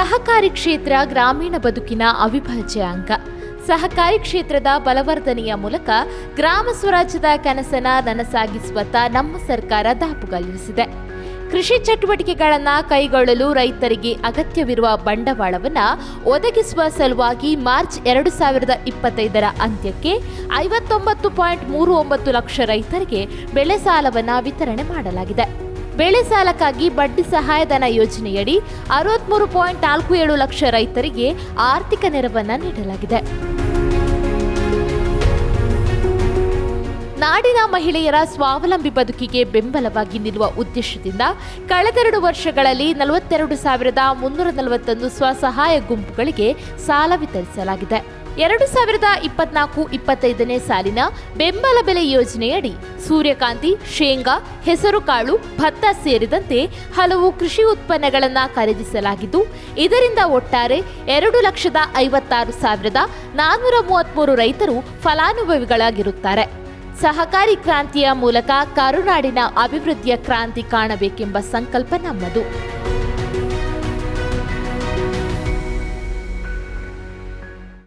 ಸಹಕಾರಿ ಕ್ಷೇತ್ರ ಗ್ರಾಮೀಣ ಬದುಕಿನ ಅವಿಭಾಜ್ಯ ಅಂಗ. ಸಹಕಾರಿ ಕ್ಷೇತ್ರದ ಬಲವರ್ಧನೆಯ ಮೂಲಕ ಗ್ರಾಮ ಸ್ವರಾಜ್ಯದ ಕನಸನ ನನಸಾಗಿಸುವತ್ತ ನಮ್ಮ ಸರ್ಕಾರ ದಾಪುಗಾಲಿರಿಸಿದೆ ಕೃಷಿ ಚಟುವಟಿಕೆಗಳನ್ನು ಕೈಗೊಳ್ಳಲು ರೈತರಿಗೆ ಅಗತ್ಯವಿರುವ ಬಂಡವಾಳವನ್ನು ಒದಗಿಸುವ ಸಲುವಾಗಿ ಮಾರ್ಚ್ ಎರಡು ಸಾವಿರದ ಇಪ್ಪತ್ತೈದರ ಅಂತ್ಯಕ್ಕೆ ಐವತ್ತೊಂಬತ್ತು ಪಾಯಿಂಟ್ ಮೂರು ಒಂಬತ್ತು ಲಕ್ಷ ರೈತರಿಗೆ ಬೆಳೆ ಸಾಲವನ್ನು ವಿತರಣೆ ಮಾಡಲಾಗಿದೆ. ಬೆಳೆ ಸಾಲಕ್ಕಾಗಿ ಬಡ್ಡಿ ಸಹಾಯಧನ ಯೋಜನೆಯಡಿ ಅರವತ್ಮೂರು ಪಾಯಿಂಟ್ ನಾಲ್ಕು ಏಳು ಲಕ್ಷ ರೈತರಿಗೆ ಆರ್ಥಿಕ ನೆರವನ್ನು ನೀಡಲಾಗಿದೆ. ನಾಡಿನ ಮಹಿಳೆಯರ ಸ್ವಾವಲಂಬಿ ಬದುಕಿಗೆ ಬೆಂಬಲವಾಗಿ ನಿಲ್ಲುವ ಉದ್ದೇಶದಿಂದ ಕಳೆದೆರಡು ವರ್ಷಗಳಲ್ಲಿ ನಲವತ್ತೆರಡು ಸಾವಿರದ ಮುನ್ನೂರ ನಲವತ್ತೊಂದು ಸ್ವಸಹಾಯ ಗುಂಪುಗಳಿಗೆ ಸಾಲ ವಿತರಿಸಲಾಗಿದೆ. ಎರಡು ಸಾವಿರದ ಇಪ್ಪತ್ನಾಲ್ಕು ಇಪ್ಪತ್ತೈದನೇ ಸಾಲಿನ ಬೆಂಬಲ ಬೆಲೆ ಯೋಜನೆಯಡಿ ಸೂರ್ಯಕಾಂತಿ, ಶೇಂಗಾ, ಹೆಸರುಕಾಳು, ಭತ್ತ ಸೇರಿದಂತೆ ಹಲವು ಕೃಷಿ ಉತ್ಪನ್ನಗಳನ್ನು ಖರೀದಿಸಲಾಗಿದ್ದು, ಇದರಿಂದ ಒಟ್ಟಾರೆ ಎರಡು ಲಕ್ಷದ ಐವತ್ತಾರು ಸಾವಿರದ ನಾನ್ನೂರ ಮೂವತ್ತ್ಮೂರು ರೈತರು ಫಲಾನುಭವಿಗಳಾಗಿರುತ್ತಾರೆ. ಸಹಕಾರಿ ಕ್ರಾಂತಿಯ ಮೂಲಕ ಕರುನಾಡಿನ ಅಭಿವೃದ್ಧಿಯ ಕ್ರಾಂತಿ ಕಾಣಬೇಕೆಂಬ ಸಂಕಲ್ಪ ನಮ್ಮದು